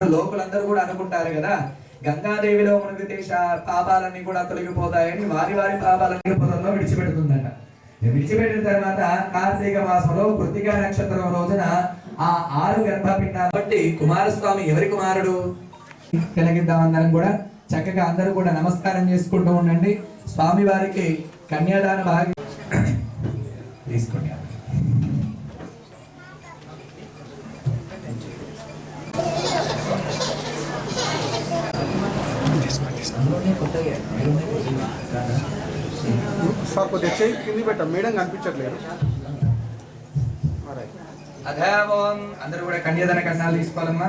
లోకులందరూ కూడా అనుకుంటారు కదా గంగాదేవిలో మనకు దేశ పాపాలన్నీ కూడా తొలగిపోతాయని వారి వారి పాపాలన్నీ పొలంలో విడిచిపెడుతుందట. విడిచిపెట్టిన తర్వాత కార్తీక మాసంలో కృతిక నక్షత్రం రోజున ఆ ఆరు గర్భపిండాలు బట్టి కుమారస్వామి ఎవరి కుమారుడు? కలిగిద్దాం అందరం కూడా. చక్కగా అందరూ కూడా నమస్కారం చేసుకుంటూ ఉండండి. స్వామి వారికి కన్యాదాన భాగ్యం. తీసుకోండి. సార్ కొద్దిగా చెయ్యి కింది పెట్టాం మేడం కనిపించట్లేదు. అథావోం అందరూ కూడా కన్యాదాన కన్నాలు తీసుకోవాలమ్మా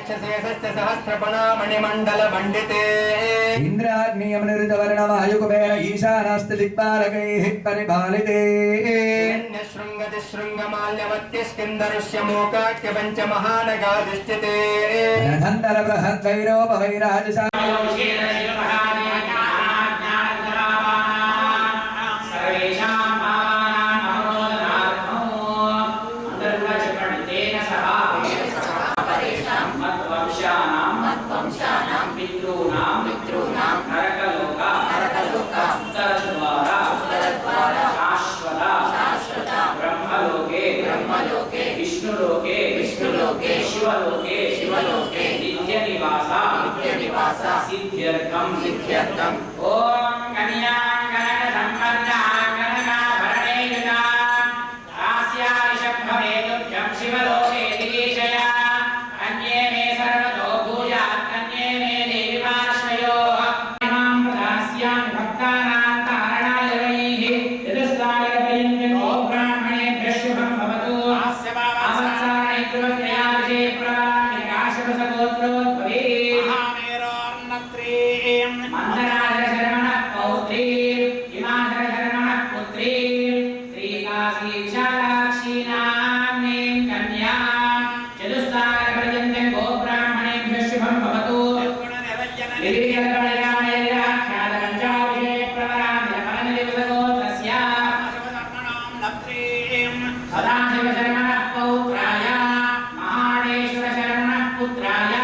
ఫణిరాజరాజశ్చ శేషశ్చ సహస్రపణామణిమండల మండితే ఇంద్రాగ్నియమనిరుతవర్ణ వాయుకుబేర ఈశానాస్తి దిక్పాలకైః పరిపాలితే సిద్ధ్యర్థం సదాశివ శరమణ పౌత్రాయ మహాణేశ్వర శరమణ పుత్రాయ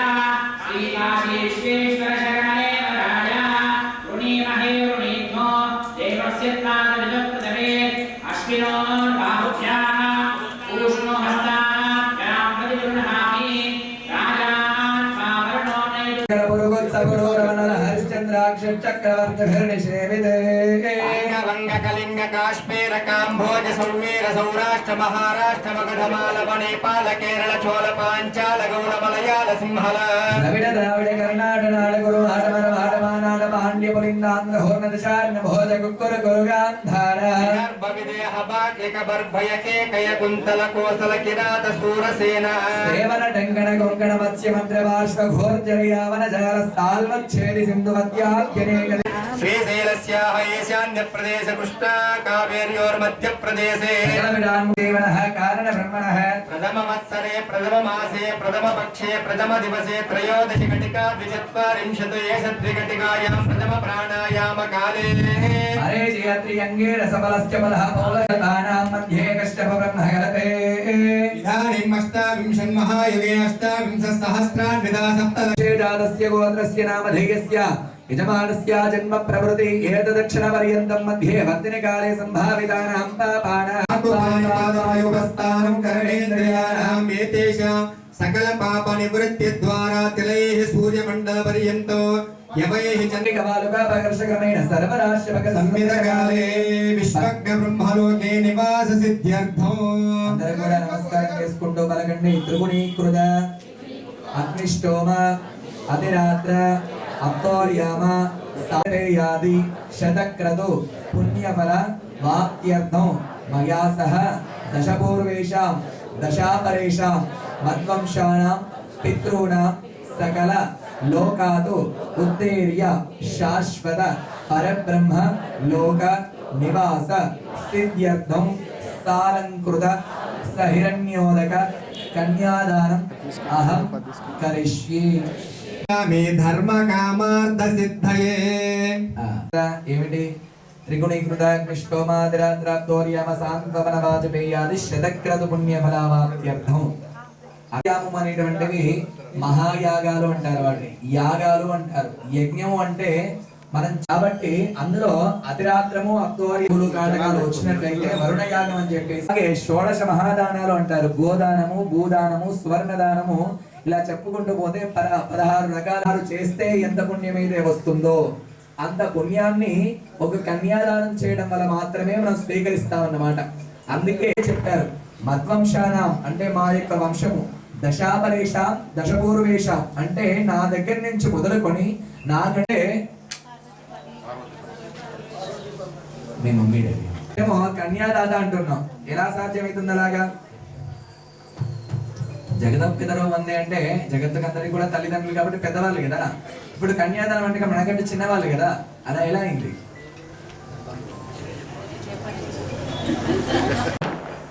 శ్రీకాశీ విశ్వేశ్వర శరణే వరాయ రుణీమహే రుణీధ్మో దేవస్య త్వాదవిజప్రదమే అశ్వినో బాహుభ్యాః ఊష్ణో హస్తాభ్యాం ప్రతిగృహణామి రాజాన్ స్వావరుణో కళింగ కాశ్మీర కాంభోజ సంవీర సౌరాష్ట్ర మహారాష్ట్ర మగధమాలవ నేపాల కేరళ చోళ పాంచాల గౌడ మలయాళ సింహల ద్రవిడ పాండ్య పులిందాంధ్ర హోర్ణ దిశార్ణ భోజ కుక్కుర కురుగాంధార విదేహ బాకిక బర్భయకే కయ కుంతల కోసల కిరాత శూరసేన సేవన టంకణ కొంకణ మత్స్య మంత్ర బాష్ప ఘోర్జర యావన జాల స్థాల్మచ్ఛేది సింధు మధ్యాఖ్యనేక శ్రీశైలస్యాహ ఈశాన్య ప్రదేశ కృష్ణా కావేర్యోర్మధ్య ప్రదేశే దేవనః కారణ బ్రహ్మణః ప్రథమ వత్సరే ప్రథమ మాసే ప్రథమ పక్షే ప్రథమ దివసే త్రయోదశి ఘటికా ద్విచత్వారింశతు ఏష ద్విఘటికాయాం ప్రథమ ప్రాణాయామ కాలే హరే జయత్రి అంగే రసబలస్య బలః పౌలసతానాం మధ్యే కశ్యప బ్రహ్మ గలతే ఇదానీం అష్టావింశన్మహాయుగే అష్టావింశసహస్రాన్విదా సప్తదశ సంవిధకాలే విశ్వజ్ఞ బ్రహ్మలోకే నివాస సిద్ధ్యర్థం అందరూ కూడా నమస్కారం చేసుకుంటూ పలకండి. త్రిగుణీకృత అగ్నిష్టోమ అతిరాత్ర సారేయాది శతక్రతు పుణ్యఫల వాప్త్యర్థం మయా సహ దశపూర్వేషాం దశాపరేషాం మద్వంశానాం పితॄణాం సకల లోకాదు ఉత్తేర్య శాశ్వత పరబ్రహ్మ లోక నివాస సిద్ధ్యర్థం సాలంకృత సహిరణ్యోదక కన్యాదానం అహం కరిష్యే. మీ ధర్మ కామార్థ సిద్ధయే. ఏమిటి? త్రిగుణీకృత నిష్కోమాదిరాద్రాప్తోర్యామ సాంత్వన వాజపేయాది శతక్రతు పుణ్య ఫలావాప్త్యర్థం అయామం అనేటువంటివి మహాయాగాలు అంటారు వాటిని. యాగాలు అంటారు. యజ్ఞం అంటే మనం కాబట్టి అందులో అతిరాత్రము అప్తోరియములు కాటకాలు వచ్చినట్లయితే వరుణ యాగం అని చెప్పేసి అలాగే షోడశ మహాదానాలు అంటారు. గోదానము భూదానము స్వర్ణదానము ఇలా చెప్పుకుంటూ పోతే పద పదహారు రకాలు చేస్తే ఎంత పుణ్యమైతే వస్తుందో అంత పుణ్యాన్ని ఒక కన్యాదానం చేయడం వల్ల మాత్రమే మనం స్వీకరిస్తామన్నమాట. అందుకే చెప్పారు మద్వంశానం అంటే మా యొక్క వంశము. దశాపరేష దశపూర్వేష అంటే నా దగ్గర నుంచి మొదలుకొని నాకంటే మేము మమ్మీ డాడీ ఏమో కన్యాదాత అంటున్నాం. ఎలా సాధ్యమవుతుంది అలాగా? జగదప్పితరు వందే అంటే జగత్తుకందరికి కూడా తల్లిదండ్రులు కాబట్టి పెద్దవాళ్ళు కదా. ఇప్పుడు కన్యాదానం అంటే మనకంటే చిన్నవాళ్ళు కదా. అలా ఎలా అయింది?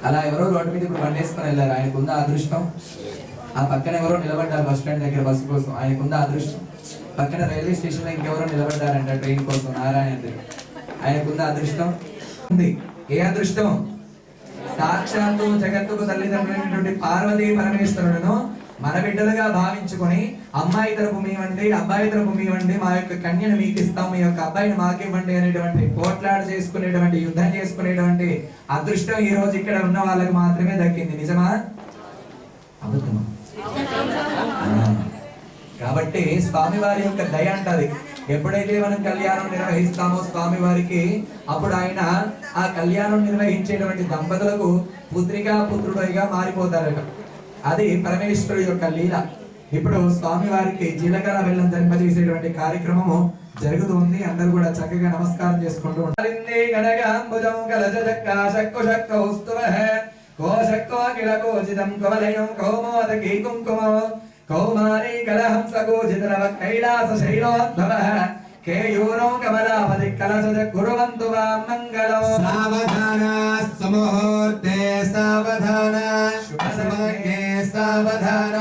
అలా ఎవరో రోడ్డు మీద ఇప్పుడు బండి వేసుకొని వెళ్ళారు. ఆయనకుందా అదృష్టం? ఆ పక్కన ఎవరో నిలబడ్డారు బస్ స్టాండ్ దగ్గర బస్సు కోసం. ఆయనకుందా అదృష్టం? పక్కన రైల్వే స్టేషన్లో ఇంకెవరో నిలబడ్డారంట ట్రైన్ కోసం నారాయణ దగ్గర అదృష్టం? ఉంది. ఏ అదృష్టం? సాక్షాత్తు జగత్తుకు తల్లిదండ్రులైనటువంటి పార్వతీ పరమేశ్వరుడును మన బిడ్డలుగా భావించుకొని అమ్మాయి తరపు మేమండి అబ్బాయి తరపు మేమండి మా యొక్క కన్యను మీకు ఇస్తాం మీ యొక్క అబ్బాయిని మాకివ్వండి అనేటువంటి కోట్లాడ చేసుకునేటువంటి యుద్ధం చేసుకునేటువంటి అదృష్టం ఈ రోజు ఇక్కడ ఉన్న వాళ్ళకి మాత్రమే దక్కింది. నిజమా? అబద్ధమా? కాబట్టి స్వామివారి యొక్క దయ అంటది. ఎప్పుడైతే మనం కళ్యాణం నిర్వహిస్తామో స్వామివారికి అప్పుడు ఆయన ఆ కళ్యాణం నిర్వహించేటువంటి దంపతులకు పుత్రికా పుత్రుడిగా మారిపోతారట. అది పరమేశ్వరుడు యొక్క లీల. ఇప్పుడు స్వామివారికి జీలకర్ర బెల్లం ధరింపజేసేటువంటి కార్యక్రమము జరుగుతుంది. అందరూ కూడా చక్కగా నమస్కారం చేసుకుంటూ ఉంటారు. కౌమారీ కలహంస గోచితరవ కైలాస శైలోద్భవః. కేయూరో కమలాపతి కలశ కురువంతు వాం మంగళం. సావధాన సుముహూర్తే సావధాన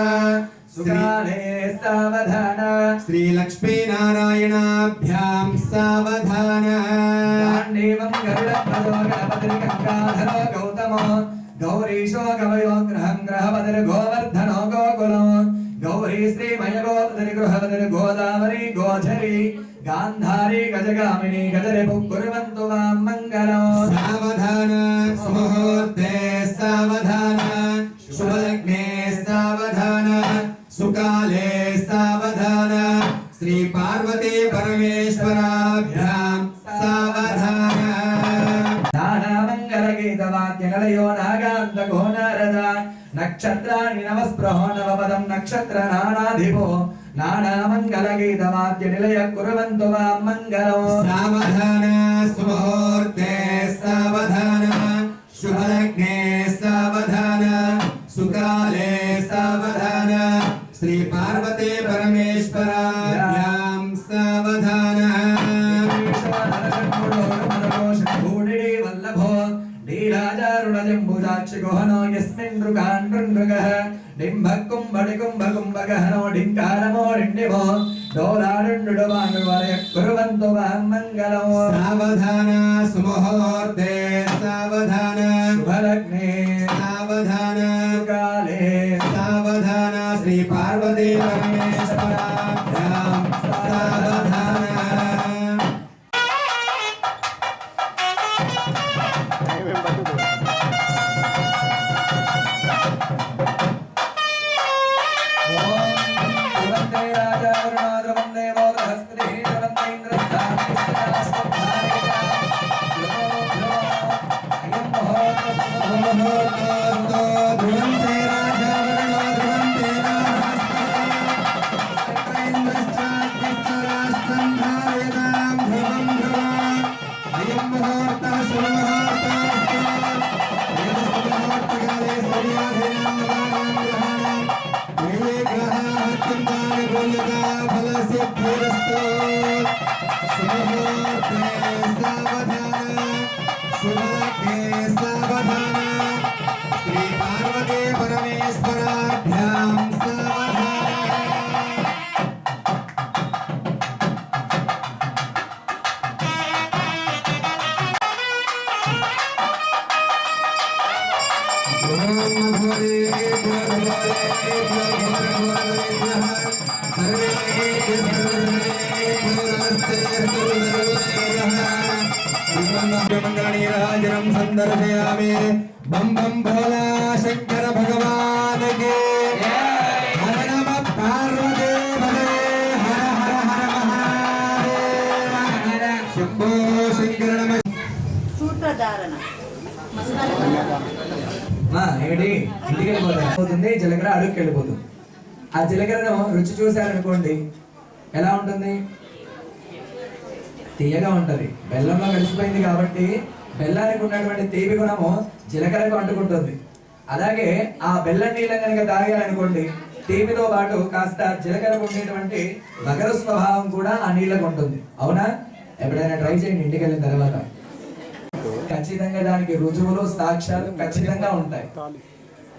సుకాలే సావధాన శ్రీ లక్ష్మీ నారాయణాభ్యాం సావధాన గాంధీవం గరుడధ్వజో గణపతిర్ గంగాధరో గౌతమో గౌరీశో గవయో గ్రహం గ్రహపతిర్ గోవర్ధనో గోకులం గౌరీ శ్రీమయ గోపతిర్ గృహపతిర్ గోదావరి గోచరి గాంధారి గజగామిని గజరి కుర్వంతు మంగళం సావధాన నవపదం నక్షత్ర నానాధిపో నానామంగళగీతవాద్య నిలయ కుర్వంతు వాం మంగళం సావధాన సుముహూర్తే సావధాన శుభలగ్నే సావధాన సుకాలే సావధాన శ్రీ పార్వతీ పరమేశ్వరాభ్యాం సావధాన ీరాజారుణజంబుజాక్షిగోహనో యస్మిన్ నృగాన్ പറയുമ്പോ ഡോലാടുണ്ട് ഡോ പറയാം सिद्धिरस्तु सुमुहूर्ते सावधान सुलभे सावधान Shri Parvati परमेश्वराभ्याम Hare Hare Hare Hare Hare Hare Hare Hare హర హర హర మహాదేవ శంభో శంకర మా ఏమిటి? ఇంటికి జీలకర్ర అడుగుకి వెళ్ళిపోతుంది. ఆ జీలకర్రను రుచి చూశారనుకోండి ఎలా ఉంటుంది? తీయగా ఉంటుంది. బెల్లంలో కలిసిపోయింది కాబట్టి బెల్లానికి ఉన్నటువంటి తీపి గుణము జీలకర్రకు అంటుకుంటుంది. అలాగే ఆ బెల్లం నీళ్ళని కనుక తాగాలనుకోండి తీపితో పాటు కాస్త జీలకర్రకు ఉండేటువంటి వగరు స్వభావం కూడా ఆ నీళ్ళకు ఉంటుంది. అవునా? ఎప్పుడైనా ట్రై చేయండి ఇంటికి వెళ్ళిన తర్వాత. ఖచ్చితంగా దానికి రుజువులు సాక్ష్యాలు ఖచ్చితంగా ఉంటాయి.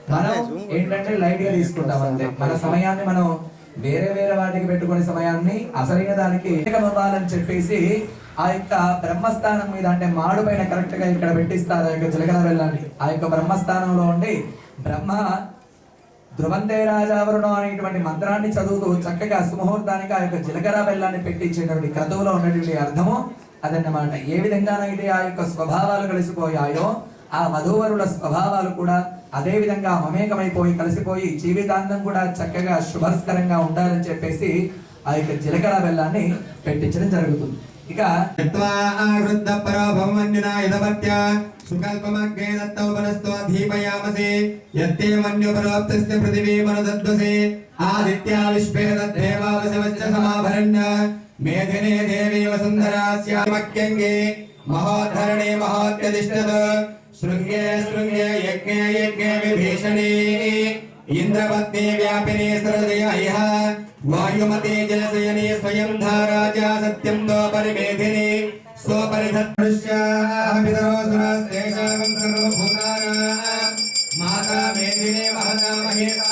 మనం ఏంటంటే లైట్గా తీసుకుంటాం అంతే. మన సమయాన్ని మనం వేరే వేరే వాటికి పెట్టుకునే సమయాన్ని అసలైన దానికి ఇవ్వాలని చెప్పేసి ఆ యొక్క బ్రహ్మస్థానం మీద అంటే మాడు పైన కరెక్ట్గా ఇక్కడ పెట్టిస్తారు ఆ యొక్క జీలకర్ర వెళ్ళాలి ఆ యొక్క బ్రహ్మస్థానంలో ఉండి బ్రహ్మ ధ్రువందే రాజావరుణం అనేటువంటి మంత్రాన్ని చదువుతూ చక్కగా సుముహూర్తానికి ఆ యొక్క జీలకర్ర బెల్లాన్ని పెట్టించేటువంటి క్రతువులో ఉన్నటువంటి అర్థము అదన్నమాట. ఏ విధంగానైతే ఆ యొక్క స్వభావాలు కలిసిపోయాయో ఆ వధూవరుల స్వభావాలు కూడా అదేవిధంగా మమేకమైపోయి కలిసిపోయి జీవితాంతం కూడా చక్కగా శుభస్కరంగా ఉండాలని చెప్పేసి ఆ యొక్క జీలకర్ర బెల్లాన్ని పెట్టించడం జరుగుతుంది. ఇక వృద్ధ పరోభవన్యునాయుధవత్య సుకల్పమగ్నే మక్యంగే महाधरणे महात्यतिष्ठत श्रृंगे श्रृंगे यज्ञे यज्ञे विभीषणे। इन्द्रपत्नी व्यापिने सरदय इह वायुमते जलसयने स्वयं धारा च सत्यं परिमेधिने स्वपरिधत्मनुष्याभितरोसुरस्तेषां माता मेदिने महता विश्वा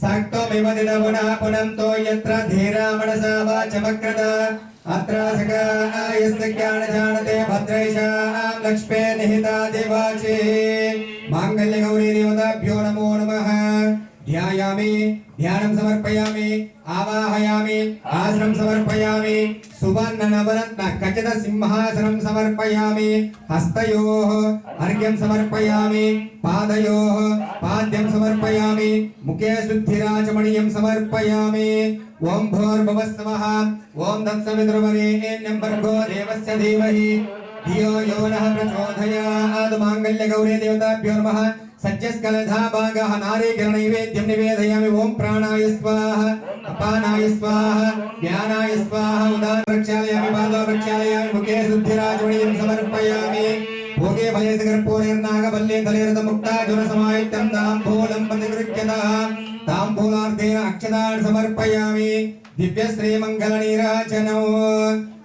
సాక్తమివ దినగుణాపునంతో యత్ర ధీరా మనసా వాచమక్రత అత్ర సకాయస్జ్ఞానజానతే భద్రైషాం లక్ష్మే నిహితా దేవాచే మాంగల్య గౌరీ దేవతాభ్యో నమో నమః ध्यायामि, ध्यानं समर्पयामि, आवाहयामि, आसनं समर्पयामि सुवर्ण नवरत्न कचित सिंहासनं समर्पयामि, हस्तयोः अर्घ्यं समर्पयामि, पादयोः पाद्यं समर्पयामि, मुखे शुद्धिराचमणीयं समर्पयामि। ॐ भोर्भुवस्सवः ॐ तत्सवितुर्वरेण्यं भर्गो देवस्य धीमहि। धियो यो नः प्रचोदयात् माङ्गल्यगौरी देवताभ्यो नमः सज्जस्कलधाभागः नारीकरणैवेद्यं निवेदयामि ॐ प्राणाय स्वाहा अपानाय स्वाहा ज्ञानाय स्वाहा उदार प्रक्षालयामि पादो प्रक्षालयामि मुखे शुद्धिराचमणीयं समर्पयामि भोगे भयसकर्पूरेर्नागबल्ले दलेरतमुक्ताजुनसमायुक्तं ताम्बूलं प्रतिगृह्यतः ताम्बूलार्धेन अक्षतान् समर्पयामि दिव्यश्रीमङ्गलनीराजनौ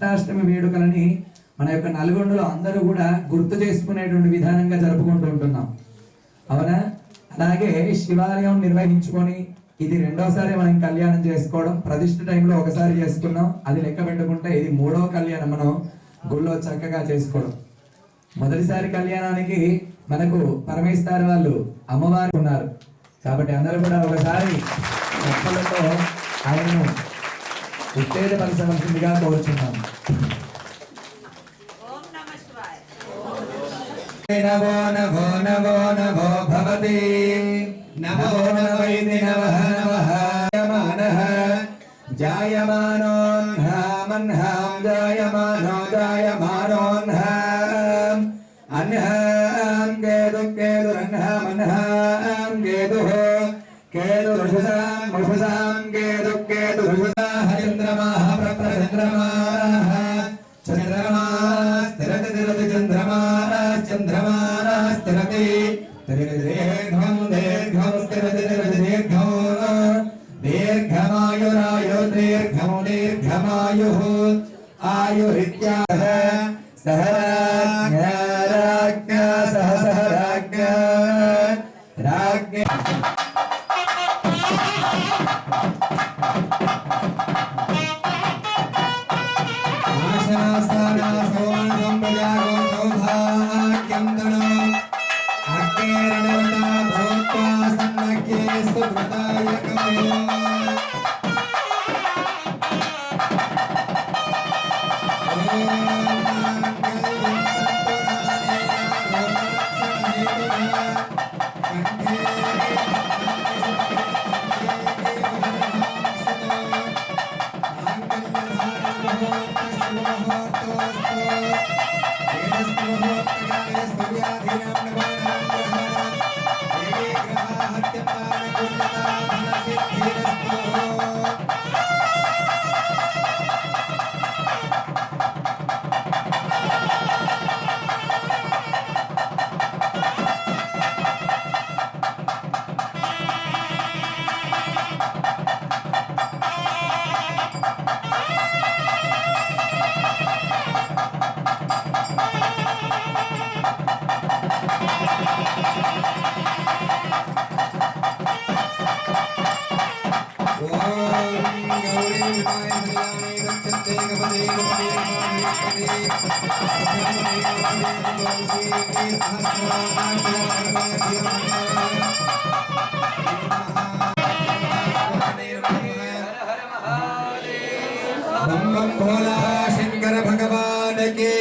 కృష్ణాష్టమి వేడుకలని మన యొక్క నల్గొండలో అందరూ కూడా గుర్తు చేసుకునేటువంటి విధానంగా జరుపుకుంటూ ఉంటున్నాం. అవునా? అలాగే శివాలయం నిర్వహించుకొని ఇది రెండోసారి మనం కళ్యాణం చేసుకోవడం. ప్రతిష్ఠ టైంలో ఒకసారి చేసుకున్నాం. అది లెక్క పెట్టుకుంటే ఇది మూడో కళ్యాణం మనం గుళ్ళో చక్కగా చేసుకోవడం. మొదటిసారి కళ్యాణానికి మనకు పరమేశ్వర వాళ్ళు అమ్మవారు ఉన్నారు. కాబట్టి అందరూ కూడా ఒకసారి ఆయన ఉత్తేజపరచవలసిందిగా శివాయ. నమో నమో నమో నమో భవతి. నమో నమైతి నమః నమః యమానః. జాయమానోన్హామన్హాం జాయమానో జాయమానోన్హాం అన్హాం కేతురుషుసాం ముషుసాం కేతు కేతురుషుసాః చంద్రమాః ప్రప్రచంద్రమాः Yeah. நம்ம போலா சங்கர பகவானுக்கே